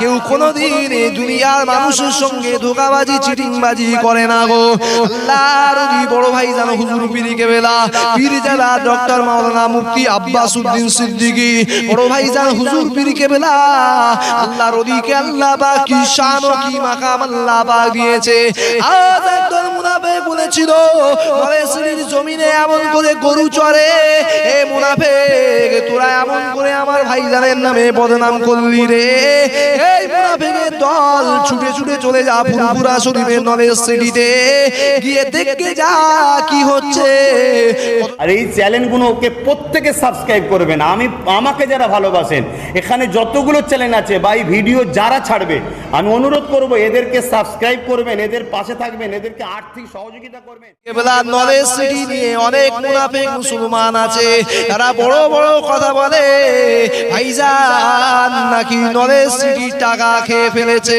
কেউ কোনোদিন মানুষের সঙ্গে ধোকাবাজি, চিটিংবাজি করে না গো। আল্লাহ বড় ভাই জানো, হুজুর পিরি কেবেলা, পীর ডক্টর মাওলানা মুফতি আব্বাস উদ্দিন সিদ্দিকী, বড় ভাই জান, হুজুর পিরি কেবেলা আল্লাহ রবিকে আল্লাহ বা কি শান কি মাকাম আল্লাহ পাক দিয়েছে। আজ একদল মুনাফে বলেছিল নরেশ্বরীর জমিনে এমন করে গরু চরে এ মুনাফে তোরা এমন করে আমার ভাইজানের নামে বদনাম করলি রে। এই মুনাফিকের দল ছুটে ছুটে চলে যা ফুরফুরা শরীফের নরেশ্বরীতে গিয়ে দেখে যা কি হচ্ছে। আর এই চ্যানেলগুলোকে প্রত্যেকে সাবস্ক্রাইব করবেন আমি আমাকে যারা ভালোবাসেন এখানে যতগুলো চ্যানেল আছে বা এই ভিডিও যারা ছাড়বে আমি অনুরোধ করব এদেরকে সাবস্ক্রাইব করবেন এদের পাশে থাকবেন এদেরকে আর্থিক সহযোগিতা করবেন। কেবলা নলেজ সিটি নিয়ে অনেক মুনাফিক মুসলমান আছে। তারা বড় বড় কথা বলে। ভাইজান নাকি নলেজ সিটি টাকা খেয়ে ফেলেছে।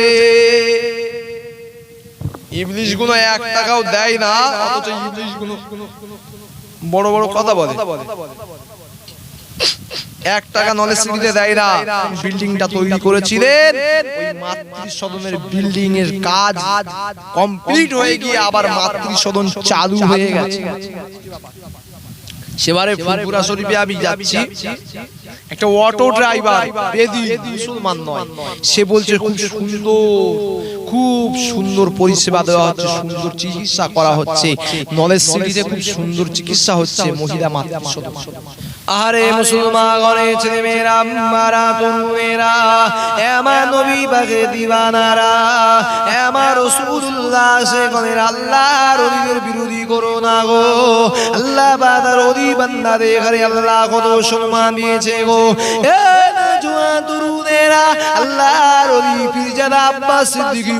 ইংলিশগুলো এক টাকাও দেয় না অথচ ইংলিশগুলো বড় বড় কথা বলে। এক টাকা নলেজ সিটিতে দেয় না। বিল্ডিংটা তৈরি করেছিলেন। ওই মাতৃ সদনের বিল্ডিং এর কাজ কমপ্লিট হয়ে গিয়ে আবার মাতৃ সদন চালু হয়ে গেছে। সেবারে ফুরফুরা শরীফে আমি যাচ্ছি। একটা অটো ড্রাইভার বেদি। মুসলমান নয়। সে বলছে খুব সুন্দর খুব সুন্দর পরিষেবা দেওয়া হচ্ছে সুন্দর চিকিৎসা করা হচ্ছে। নলেজ সিটিতে খুব সুন্দর চিকিৎসা হচ্ছে মহিলা মাতৃ আরে মুসলমান ছেলে মেয়েরা মারা তরুণেরা আমার নবী বাগে দিবানারা আমার রসুল্লাহ সে গণের আল্লাহ রবিদের বিরোধী করো না গো। আল্লাহ বাদার অধি বান্দা দেখারে আল্লাহ কত সম্মান দিয়েছে গো। এ আল্লাহ রবি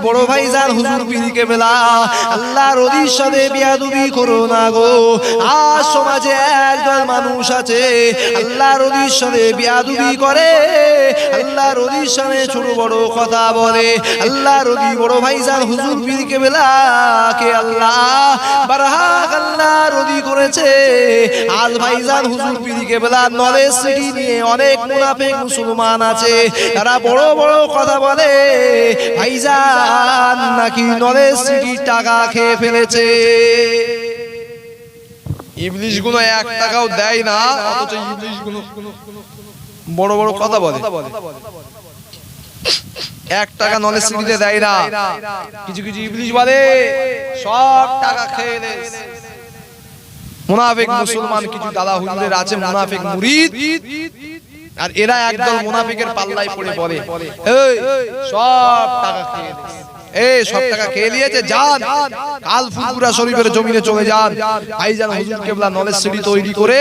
বড় ভাই হুজুর পীরকে বেলা আল্লাহ রবির সাথে বিয়াদুবি করো না গো। আজ সমাজে একদল মানুষ আছে আল্লাহ রবির সাথে বিয়াদুবি করে। আল্লাহ রবির সাথে ছোট বড় কথা বলে। আল্লাহ রবি বড় ভাই জান হুজুর পীরকে বেলা কে আল্লাহ আল্লাহ রবি করেছে। আজ ভাইজান হুজুর পীরকে বেলা নলেজ সিটি নিয়ে অনেক মুনাফিক মুসলমান আছে? তারা বড় বড় কথা বলে। ভাইজান নাকি নলেজ সিটি টাকা খেয়ে ফেলেছে? ইংলিশগুলো এক টাকাও দেয় না, অথচ ইংলিশগুলো বড় বড় কথা বলে। এক টাকা নলেজ সিটিতে দেয় না। কিছু কিছু ইংলিশ বলে, সব টাকা খেয়ে মুনাফিক মুসলমান কিছু দাদা হুজুরের আছে, মুনাফিক মুরিদ। আর এরা একদল মুনাফিকের পাল্লায় পড়ে পড়ে সব টাকা খেয়ে। এই সব যান। কেবলা নলেজ তৈরি করে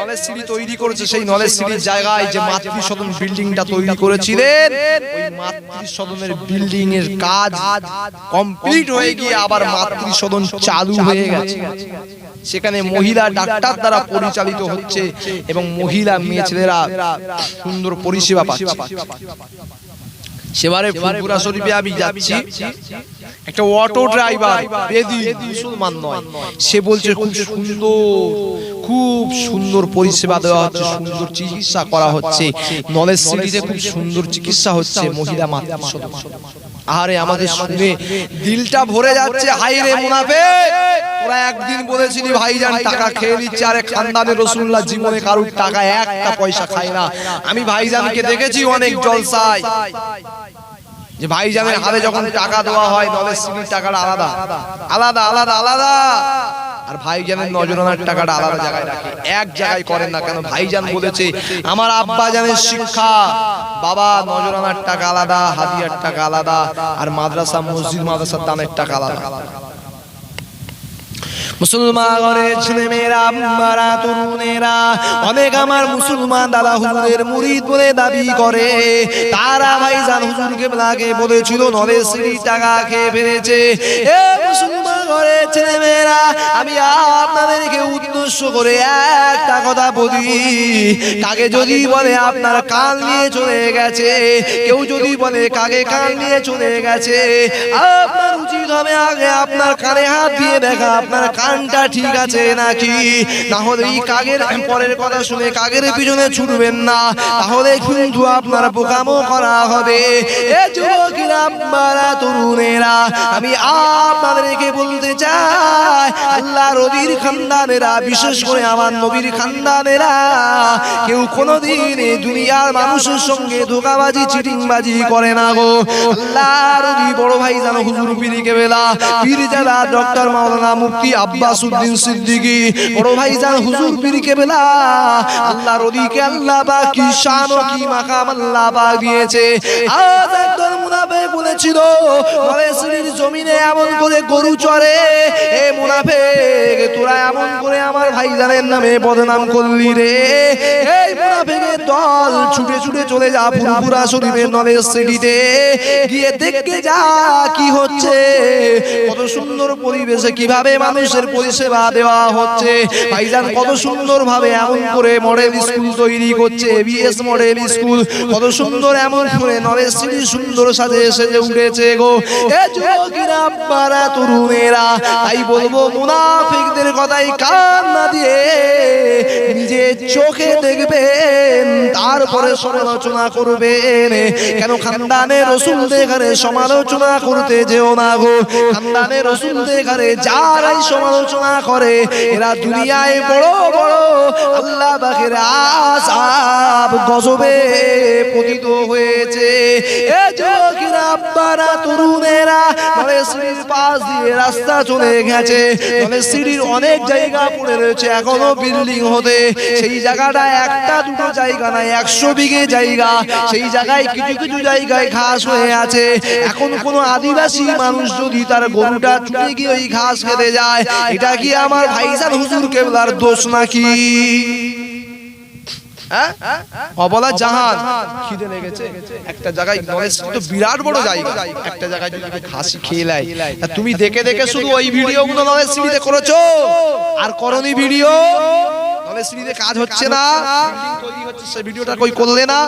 নলেজ তৈরি করেছে সেই নলেজ জায়গায় যে তৈরি কমপ্লিট হয়ে গিয়ে আবার মাতৃ সদন চালু হয়ে গেছে। সেখানে মহিলা ডাক্তার দ্বারা পরিচালিত হচ্ছে এবং মহিলা মেয়ে ছেলেরা সুন্দর পরিষেবা পাচ্ছে। সেবারে ফুলপুরা শরীফে আমি যাচ্ছি। একটা অটো ড্রাইভার বেদি। মুসলমান নয়। সে বলছে খুব সুন্দর খুব সুন্দর পরিষেবা দেওয়া হচ্ছে সুন্দর চিকিৎসা করা হচ্ছে। নলেজ সিটিতে খুব সুন্দর চিকিৎসা হচ্ছে মহিলা মাতৃ আরে আমাদের শুনে দিলটা ভরে যাচ্ছে হাই রে মুনাফে। তোরা একদিন বলেছিলি ভাইজান টাকা খেয়ে নিচ্ছে আরে খানদানে রসুল্লাহ জীবনে কারুর টাকা একটা পয়সা খায় না। আমি ভাইজানকে দেখেছি অনেক জলসায়। যে ভাইজানের হাতে যখন টাকা দেওয়া হয় দলের স্ত্রীর টাকাটা আলাদা। আলাদা। আলাদা আলাদা আর ভাইজানের নজরানার টাকাটা আলাদা জায়গায় রাখে। এক জায়গায় করেন না কেন? ভাইজান বলেছে আমার আব্বা জানের শিক্ষা বাবা নজরানার টাকা আলাদা হাতিয়ার টাকা আলাদা আর মাদ্রাসা মসজিদ মাদ্রাসার দানের টাকা আলাদা। মুসলমানের ছেলে মেয়েরা মারা তরুণেরা, অনেক আমার মুসলমান দাদা হুজুরের মুরিদ বলে দাবি করে। তারা ভাইজান হুজুরকে লাগে বলেছিল, নবে শ্রী টাকা খেয়ে ফেলেছে। এ মুসলমান করে ছেলেমেয়েরা আমি আপনাদেরকে উদ্দেশ্য করে একটা কথা বলি কাকে যদি বলে আপনার কান নিয়ে চলে গেছে, কেউ যদি বলে কাকে কান নিয়ে চলে গেছে, আপনার উচিত হবে আগে আপনার কানে হাত দিয়ে দেখা, আপনার কানটা ঠিক আছে নাকি? না হলে এই কাগের, পরের কথা শুনে কাগের পিছনে ছুটবেন না। তাহলে কিন্তু আপনার বোকামো করা হবে। এ যুবকেরা, আপনারা তরুণেরা, আমি আপনাদেরকে বলতে চাই আল্লাহ রবির খানদানেরা বিশেষ করে আমার নবীর খানদানেরা। কেউ কোনোদিন এই দুনিয়ার মানুষের সঙ্গে ধোকাবাজি, চিটিংবাজি করে না গো। আল্লাহ রবি বড় ভাই জানো হুজুর পিরিকে বেলা পীর জানা ডক্টর মাওলানা মুফতি আব্বাস উদ্দিন সিদ্দিকী। বড় ভাই জান হুজুর পিরিকে বেলা আল্লাহ রবিকে আল্লাহ বা কি শান কি মাকাম আল্লাহ পাক দিয়েছে। আজ একদল মুনাফে বলেছিল মহেশ্বরীর জমিনে এমন করে গরু চড়ে। এ মুনাফে তোরা এমন করে আমার ভাইজানের নামে বদনাম করলি রে। এই মুনাফেকের দল ছুটে ছুটে চলে যা ফুরফুরা শরীফের নলেজ সিটিতে। গিয়ে দেখে যা কি হচ্ছে। কত সুন্দর পরিবেশে কীভাবে মানুষের পরিষেবা দেওয়া হচ্ছে। ভাইজান কত সুন্দর ভাবে এমন করে মডেল স্কুল তৈরি করছে বিএস মডেল স্কুল কত সুন্দর এমন করে নলেজ সিটি সুন্দর সাজে সেজে উঠেছে গো। এ যুবকেরা তরুণেরা, তাই বলব মুনাফিকদের কথাই কান না দিয়ে নিজে চোখে দেখবেন তারপরে সমালোচনা করবেন। কেন খানদানে রসুল দেখারে সমালোচনা করতে যেও না গো? খানদানে রসুল দেখারে যারাই সমালোচনা করে, এরা দুনিয়ায় বড় বড় আল্লাহ বাকের আসাব গজবে পতিত হয়েছে। এ যোগীরা আব্বারা, তরুণেরা নলে সিঁড়ির পাশ দিয়ে রাস্তা চলে গেছে। নলে সিঁড়ির অনেক জায়গা পড়ে রয়েছে, এখনও বিল্ডিং হতে। সেই জায়গাটা একটা, দুটো জায়গা নাই, একশো বিঘে জায়গা। সেই জায়গায় কিছু কিছু জায়গায় ঘাস হয়ে আছে। এখন কোন আদিবাসী মানুষ যদি তার গরুটা ছুটে গিয়ে ওই ঘাস খেতে যায়, এটা কি আমার ভাইজান হুজুর কেবলার দোষ নাকি? হ্যাঁ? বিরাট বড় জায়গা। তুমি দেখে দেখে শুধু ওই ভিডিও গুলো করেছ? আর করনি ভিডিও? নলেজ কাজ হচ্ছে না। তৈরি হচ্ছে, সেই ভিডিওটা কই করলে না?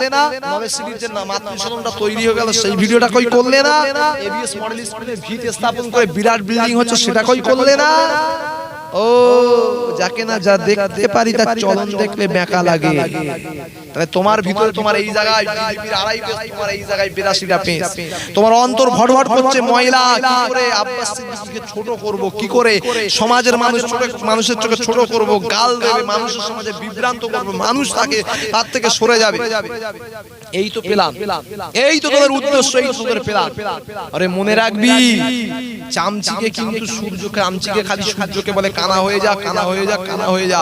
নলেজ সিঁড়ির যে মাতৃসদনটা তৈরি হয়ে গেল সেই ভিডিওটা কই করলে না? এবিএস মডেল স্কুলে ভিত স্থাপন করে বিরাট বিল্ডিং হচ্ছে সেটা কই করলে না? ও যাকে না যা দেখতে পারি তার চলন দেখলে বেকা লাগে। তাহলে তোমার ভিতরে তোমার এই জায়গায় আড়াই তোমার এই জায়গায় বিরাশিটা পেজ তোমার অন্তর ভটভট করছে ময়লা কি করে আব্বাস সিদ্দিকীকে ছোট করব কি করে? সমাজের মানুষ ছোট মানুষের চোখে ছোট করব গাল দেবে মানুষের সমাজে বিভ্রান্ত করব মানুষ তাকে তার থেকে সরে যাবে। এই তো পেলাম। এই তো তোদের উদ্দেশ্য এই তো তোদের পেলাম। আরে মনে রাখবি। চামচিকে কিন্তু সূর্যকে আমচিকে খালি সূর্যকে বলে কানা হয়ে যা কানা হয়ে যা কানা হয়ে যা।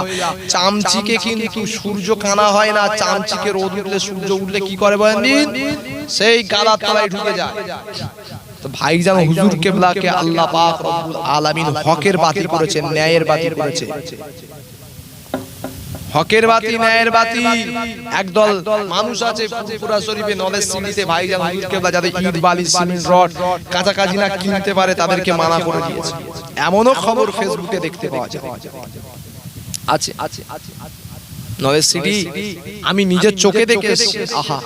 চামচিকে কিন্তু সূর্য কানা হয় না। চামচিকে রোদ উঠলে সূর্য উঠলে কি করে বলেন সেই গালার তলায় ঢুকে যায়। তো ভাইজান হুজুর কেবলাকে আল্লাহ পাক রব্বুল আলামিন হকের বাতিল করেছেন ন্যায়ের বাতিল করেছে হকের বাতি ন্যায়ের বাতি। একদল মানুষ আছে পুরা শরীফে নলেজ সিমিতে কেবলা যাদের ইট বালি সিমেন্ট রড কাঁচাকাচি না কিনতে পারে তাদেরকে মানা করে দিয়েছে। এমনও খবর ফেসবুকে দেখতে পাওয়া যায়। আছে আছে আছে। নলেজ সিটি আমি নিজের চোখে দেখে আহা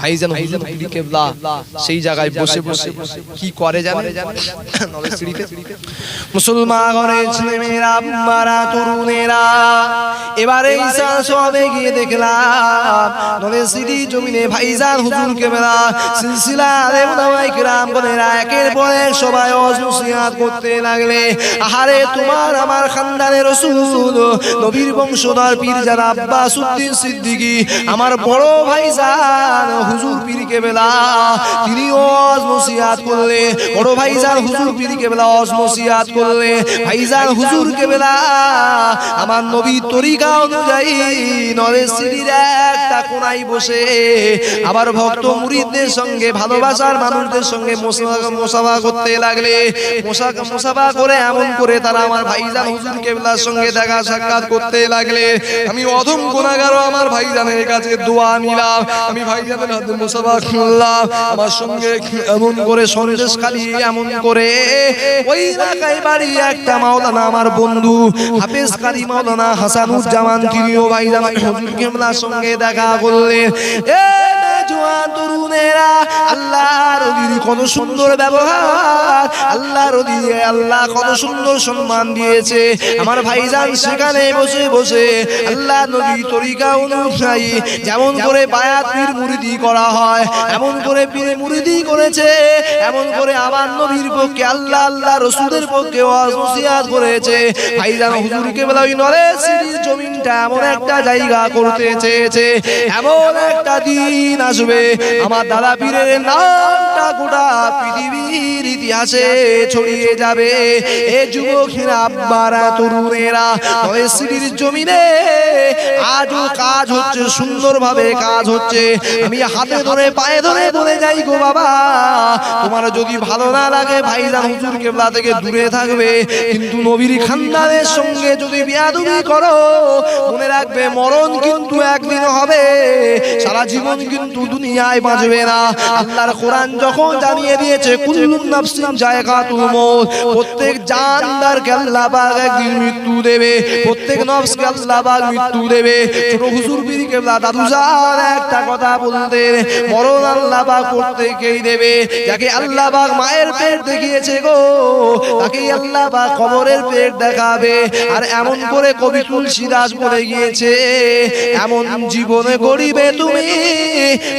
ভাইজান হুজুর কেবলা সেই জায়গায় বসে বসে কি করে জানে নলেজ সিটিতে মুসলমান ছেলেমেয়েরা আম্মারা তরুণেরা। এবারে ঈসা সবে গিয়ে দেখলাম নলেজ সিটি জমিনে ভাইজান হুজুর কেবলা সিলসিলা কিরাম বলেরা একের পর এক সবাই অসুসিয়াত করতে লাগলে। আহারে তোমার আমার খানদানের রসুল নবীর বংশধর পীর যারা আব্বাস উদ্দিন সিদ্দিকী আমার বড় ভাইজান হুজুর পীর কেবলা তিনি অসমসিয়াত করলে বড় ভাইজান হুজুর পীর কেবলা অসমসিয়াত করলে ভাইজান হুজুর কেবলা আমার নবী তরিকা অনুযায়ী নরেশ সিঁড়ির একটা কোনায় বসে আবার ভক্ত মুরিদদের সঙ্গে ভালোবাসার মানুষদের সঙ্গে মোসা- মোসাফা করতে লাগলে মোসা- মোসাফা করে এমন করে তারা আমার ভাইজান হুজুর কেবলার সঙ্গে দেখা সাক্ষাৎ করতে লাগলে আমি প্রথম গুণাগার আমার ভাইজানের কাছে দোয়া নিলাম। আমি ভাইজানের হাতে মুসাফা খুললাম আমার সঙ্গে এমন করে সন্দেশ খালি, এমন করে। ওই এলাকায় বাড়ি একটা মাওলানা আমার বন্ধু, হাফেজ কারি মাওলানা হাসানুজ্জামান, তিনিও ভাইজান। হুজুর সঙ্গে দেখা করলেন। তরুণেরা, আল্লাহর অলির কত সুন্দর ব্যবহার, আল্লাহর অলিরে আল্লাহ কত সুন্দর সম্মান দিয়েছে। আমার সেখানে বসে বসে আল্লাহ নবী তরিকা যেমন করে বায়াত পীর মুরিদি করা হয়, এমন করে পীর মুরিদি করেছে, এমন করে আমার নবীর পক্ষে আল্লাহ আল্লাহ রসুলের পক্ষে করেছে। ভাইজান হুজুরকে বলা ওই সিরিজ জমিনটা এমন একটা জায়গা করতে চেয়েছে, এমন একটা দিন আসবে। আমার দাদা পীরের নামটা গোটা পৃথিবীর ইতিহাসে ছড়িয়ে যাবে। এ যুবকেরা, আব্বারা, তরুণেরা সিরিজ জমিনে আজও কাজ হচ্ছে, সুন্দরভাবে কাজ হচ্ছে। আমি হাতে ধরে, পায়ে ধরে বলে যাই গো বাবা, তোমার যদি ভালো না লাগে, ভাইজান হুজুর কেবলা থেকে দূরে থাকবে। কিন্তু নবীর খানদানের সঙ্গে যদি বিয়াদুবি করো, মনে রাখবে মরণ কিন্তু একদিন হবে, সারা জীবন কিন্তু দুনিয়ায় বাঁচবে না। আল্লাহর কোরআন যখন জানিয়ে দিয়েছে কুল্লুন নাফসিন জায়গাতুল মউত, প্রত্যেক জানদারকে আল্লাহ পাক একদিন মৃত্যু দেবে, প্রত্যেক নফসকে আল্লাহ পাক মৃত্যু দেবে। ছোট হুজুর পীর দাদু জান একটা কথা বলতেন, মরণ আল্লাহ পাক প্রত্যেককেই দেবে। যাকে আল্লাহ পাক মায়ের পেট দেখিয়েছে গো তাকে আল্লাহ পাক কবরের পেট দেখাবে। আর এমন করে কবি তুলসী দাস বলে গিয়েছে, এমন জীবনে গড়িবে তুমি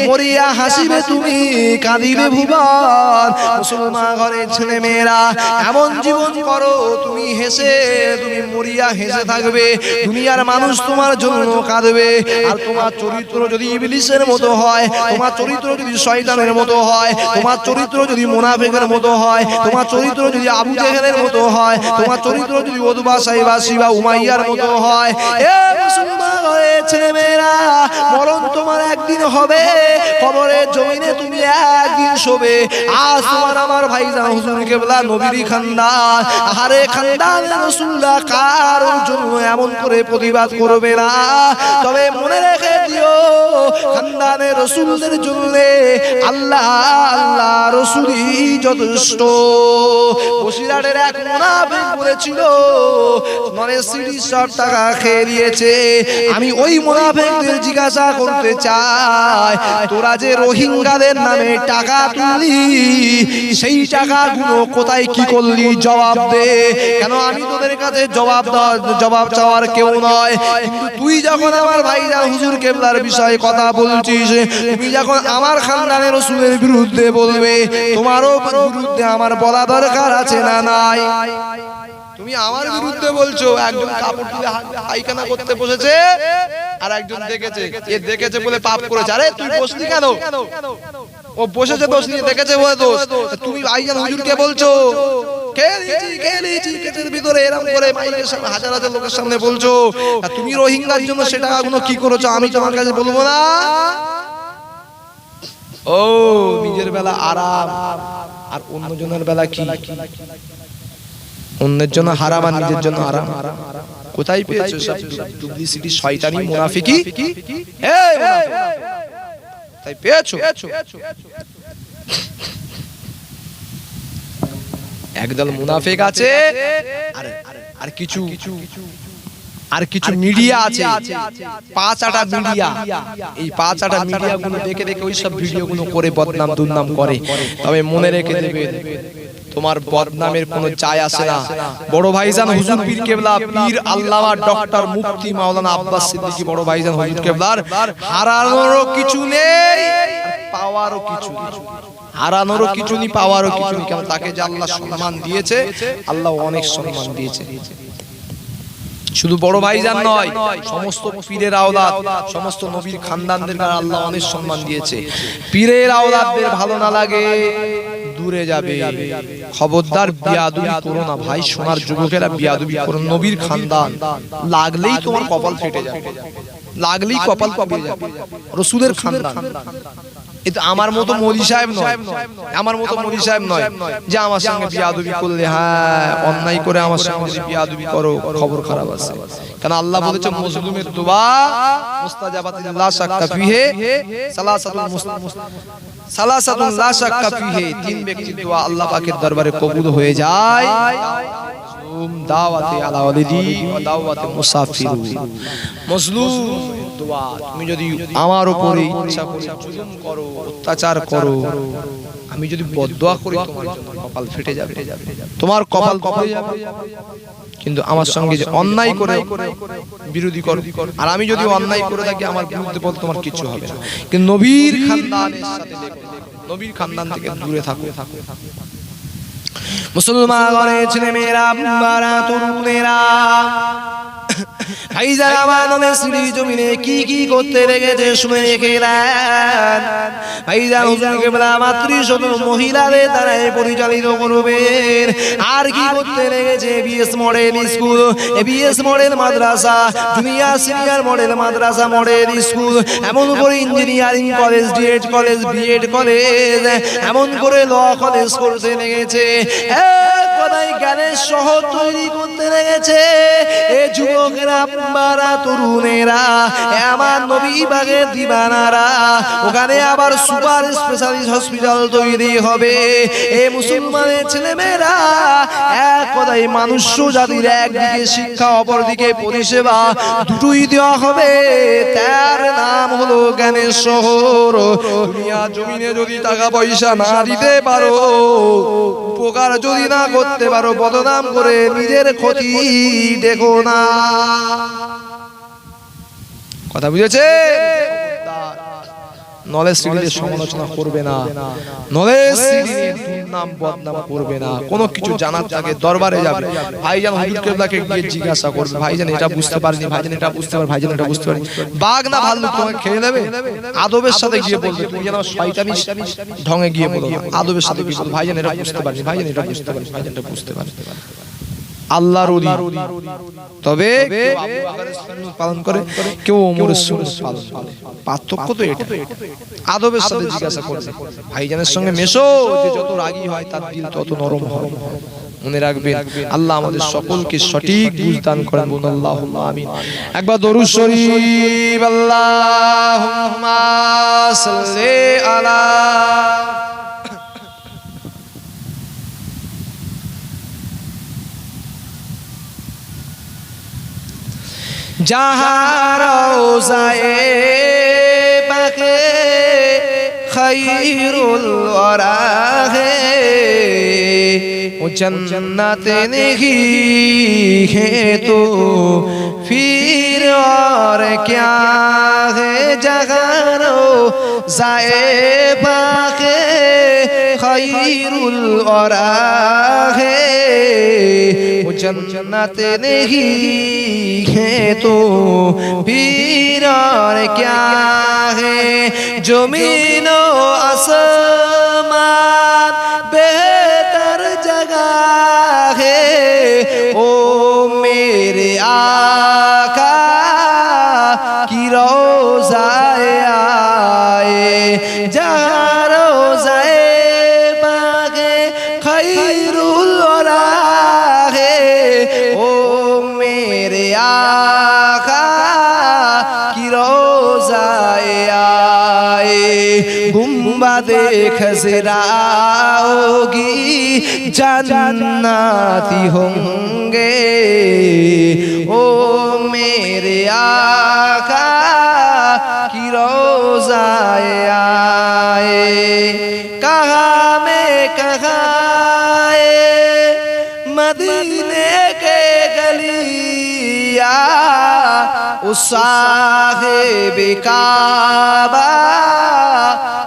মরিয়া হাসিবে তুমি কাঁদিবে ভুবন। মুসলমান ঘরের ছেলে মেয়েরা এমন জীবন করো তুমি হেসে তুমি মরিয়া হেসে থাকবে। দুনিয়ার মানুষ তোমার জন্য কাঁদবে। আর তোমার চরিত্র যদি ইবলিসের মতো হয় তোমার চরিত্র যদি শয়তানের মতো হয় তোমার চরিত্র যদি মুনাফিকের মতো হয় তোমার চরিত্র যদি আবু জেহেলের মতো হয় তোমার চরিত্র যদি ওদবা সাইবা শিবা উমাইয়ার মতো হয় এ মুসলমান ঘরের ছেলে মেয়েরা মরণ তোমার একদিন হবে জমিনে তুমি একদিন শোবে। আজ তোমার আমার ভাইজান হুজুর কেবলা নবীর খানদান। আহারে খানদান কারোর জন্য এমন করে প্রতিবাদ করবে না। তবে মনে রেখে দিও, খানদানের রসুলদের জন্য আল্লাহ আল্লাহ রসুলই যথেষ্ট। বসিরহাটের এক বলেছিল নরেশ সিটি সব টাকা খেয়ে দিয়েছে আমি ওই মুনাফিকদের জিজ্ঞাসা করতে চাই। তোরা যে রোহিঙ্গাদের নামে টাকা তুললি সেই টাকাগুলো কোথায় কি করলি জবাব দে। কেন আমি তোদের কাছে জবাব জবাব চাওয়ার কেউ নয়। কিন্তু তুই যখন আমার ভাইরা হুজুর কেবলার বিষয়ে কথা বলছিস তুমি যখন আমার খানদানের রসুলের বিরুদ্ধে বলবে তোমারও বিরুদ্ধে আমার বলা দরকার আছে না নাই? তুমি আমার বিরুদ্ধে বলছো একজন কাপড় তুলে পায়খানা করতে বসেছে আর একজন দেখেছে এ দেখেছে বলে পাপ করেছে আরে তুই বসলি কেন? ও বসেছে দোষ নিয়ে দেখেছে বলে দোষ। তুমি ভাইজান হুজুরকে বলছো? ভিতরে এরকম করে মাইকের সামনে হাজার হাজার লোকের সামনে বলছো। তুমি রোহিঙ্গার জন্য সেটা এখনও কি করেছ? আমি তোমার কাছে বলব না। ও নিজের বেলা আরাম। আর অন্যজনের বেলা কি? অন্যের জন্য হারাম আর নিজের জন্য হারাম। কোথায় পেয়েছ সব ডুপ্লিসিটি শয়তানি মুনাফিকি? এই তাই পেয়েছ? একদল মুনাফিক আছে। আর আর কিছু? আর কিছু মিডিয়া আছে। পাঁচ আটা মিডিয়া এই পাঁচ আটা মিডিয়া গুলো দেখে দেখে ওই সব ভিডিও গুলো করে বদনাম দুর্নাম করে। তবে মনে রেখে দেবে তোমার বদনামের কোনো চায় আসে না। বড় ভাইজান হুজুর পীর কেবলা পীর আল্লামা ডক্টর মুফতি মাওলানা আব্বাস সিদ্দিকী বড় ভাইজান হুজুর কেবলার। হারানোরও কিছু নেই পাওয়ারও কিছু নেই। হারানোরও কিছু নেই পাওয়ারও কিছু নেই। কেন? তাকে যে আল্লাহ সম্মান দিয়েছে আল্লাহ অনেক সম্মান দিয়েছে। শুধু বড় ভাই ভাইজান নয় সমস্ত পীরের আওলাদ সমস্ত নবীর খানদানদের আল্লাহ অনেক সম্মান দিয়েছে। পীরের আওলাদদের ভালো না লাগে দূরে যাবে। খবরদার বিয়াদুবি করো না ভাই সোনার যুবকেরা বিয়াদুবি করো নবীর খানদান। লাগলেই তোমার কপাল ফেটে যাবে। লাগলেই কপাল কপে যাবে। রসুলের খানদান। এ আমার মতো মোদি সাহেব নয়। আমার মতো মোদি সাহেব নয় যে আমার সঙ্গে বিয়াদবি করলে হ্যাঁ অন্যায় করে আমার সঙ্গে যদি বিয়াদবি করো খবর খারাপ আছে। কারণ আল্লাহ বলেছে মুসলিমের দোয়া মুস্তাজাবাতিল্লাহ সাক্তা ফিহে সালাসাতুল মুস- সালাসাতুন লা শাক্কা ফিহে তিন ব্যক্তির দোয়া আল্লাহ পাকের দরবারে কবুল হয়ে যায়। মজলুম দাওয়াতে আলা ওয়ালিদি ওয়া দাওয়াতে মুসাফির। মজলুম দোয়া তুমি যদি আমার উপরে ইচ্ছা করে জুলুম করো অত্যাচার করো আমি যদি বদদোয়া করি তোমার জন্য কপাল ফেটে যাবে। তোমার কপাল কপাল যাবে। কিন্তু আমার সঙ্গে যে অন্যায় করে বিরোধী করো। আর আমি যদি অন্যায় করে থাকি আমার বিরুদ্ধে বল তোমার কিছু হবে না। কিন্তু নবীর খানদানের সাথে লেগো। নবীর খানদান থেকে দূরে থাকো থাকো। মুসলমান ছেলে মেয়েরা বারা তরুণেরা ভাইজান আমার নদের শ্রী জমিনে কি কি করতে লেগেছে শুনে রেখেলেন ভাইজান হুজুর কেবলা মাতৃ শত মহিলাদের দ্বারাই পরিচালিত করবেন। আর কি করতে লেগেছে BS model school BS model মাদ্রাসা জুনিয়র সিনিয়র মডেল মাদ্রাসা মডেল স্কুল এমন করে engineering college DEd college BEd college এমন করে ল কলেজ করতে লেগেছে। এক কথায় জ্ঞানের শহর তৈরি করতে লেগেছে। এ যুবকেরা বারা তরুণেরা আমার নবী বাগের দিবানারা, ওখানে আবার সুপার স্পেশালিস্ট হসপিটাল তৈরি হবে। এ মুসলমানের ছেলেমেয়েরা, এক কথায় মানুষ জাতির একদিকে শিক্ষা, অপরদিকে পরিষেবা, দুটোই দেওয়া হবে। তার নাম হলো জ্ঞানের শহর। দুনিয়া জমিনে যদি টাকা পয়সা না দিতে পারো, উপকার যদি না করতে পারো বদনাম করে নিজের ক্ষতি দেখো না। কথা বুঝেছে? নলেজ সিরিজের সমালোচনা করবে না। নলেজ দুর্নাম বদনাম করবে না। কোনো কিছু জানার আগে দরবারে যাবে। ভাইজান হুজুর কেবলাকে গিয়ে জিজ্ঞাসা করবে। ভাইজান এটা বুঝতে পারিনি ভাইজান এটা বুঝতে পারি ভাইজান এটা বুঝতে পারি বাঘ না ভাল্লুক তোমাকে খেয়ে নেবে? আদবের সাথে গিয়ে বলবে তুমি যেন শয়তানি ঢঙে গিয়ে বলো। আদবের সাথে গিয়ে বলো ভাইজান এটা বুঝতে পারিনি ভাইজান এটা বুঝতে পারি ভাইজান এটা বুঝতে পারি আল্লাহর তবে পালন করে কেউ ওমরের সুন্নাত পালন করে। পার্থক্য তো এটা আদবের সাথে জিজ্ঞাসা ভাইজানের সঙ্গে মেশো যে যত রাগী হয় তার দিল তত নরম হয় মনে রাখবেন আল্লাহ আমাদের সকলকে সঠিক বুঝ দান করেন। বলুন আল্লাহুম্মা আমিন। একবার দরুদ শরীফ আল্লাহুম্মা সাল্লি আলা جہاں روزائے بقے خیر الورا ہے، وہ جنت نہیں ہے تو پھر اور کیا ہے؟ جہاں روزائے بقے خیر الورا ہے، وہ جنت نہیں जन्नत नहीं है तो फिर और क्या है जमीनो आसमान बेहतर जगह है ओ मेरे आका की रोज़ाए आए जहाँ গুম্বাদে খসরাওগি জান্নাতি হোঙ্গে। ও মেরে আকা কি রোজায় আয়ে? কাহা মে কাহা মদিনা انبیاء صاحب کعبہ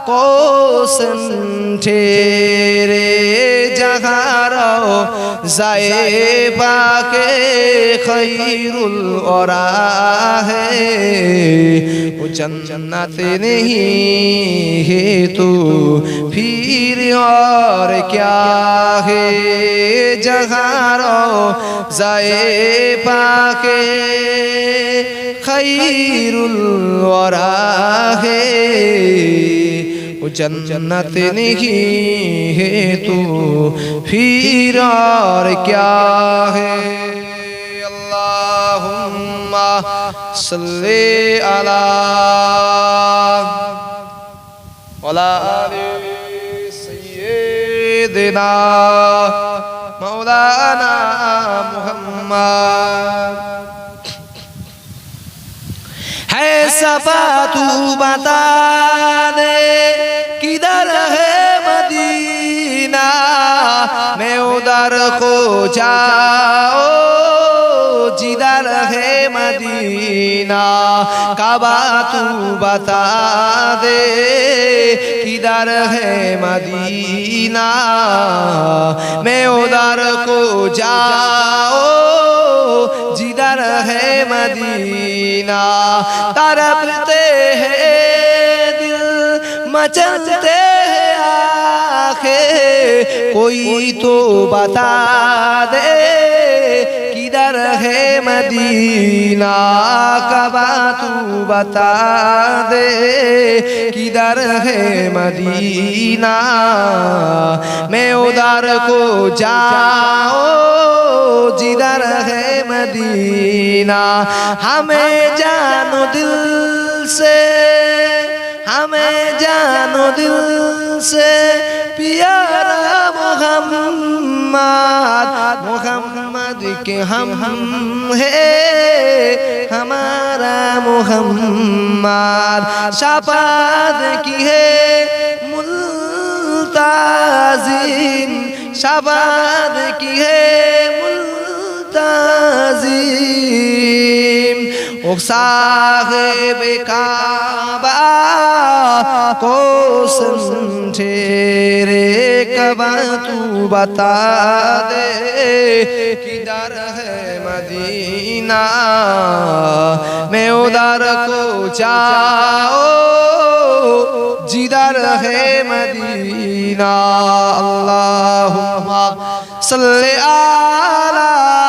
کو ٹھیرے جہاں زائبہ کے خیر الورا ہے۔ وہ جنت نہیں ہے تو پھر اور کیا ہے؟ جہارو زائے پاکے خیر الورا ہے جنت نہیں ہے تو پھر اور کیا ہے اللہم صلی علی ولا سیدنا مولانا محمد ہے صفا تو بتا دے کدھر ہے مدینہ میں ادھر کو جاؤ جدر ہے مدینہ کعبہ تو بتا دے کدھر ہے مدینہ میں ادھر کو جاؤ جدر ہے مدینہ تڑپتے ہیں دل مچلتے ہیں آنکھیں کوئی تو بتا دے ہے مدینہ کبا تو بتا دے کدھر ہے مدینہ؟ میں ادھر کو جاؤ، جدھر ہے مدینہ؟ ہمیں جانو دل سے، ہمیں جانو دل سے، پیارا محمد محمد मोहम्मद मोहम्मद के हम हम है हमारा मोहम्मद शपाद की है मुल्ताजिम शबाद की है मुल्ताजिम صاحب کعبہ کو سمجھے کعبہ تو بتا دے کدھر ہے مدینہ میں ادھر کو چاہو جدھر ہے مدینہ اللہم صلی اللہ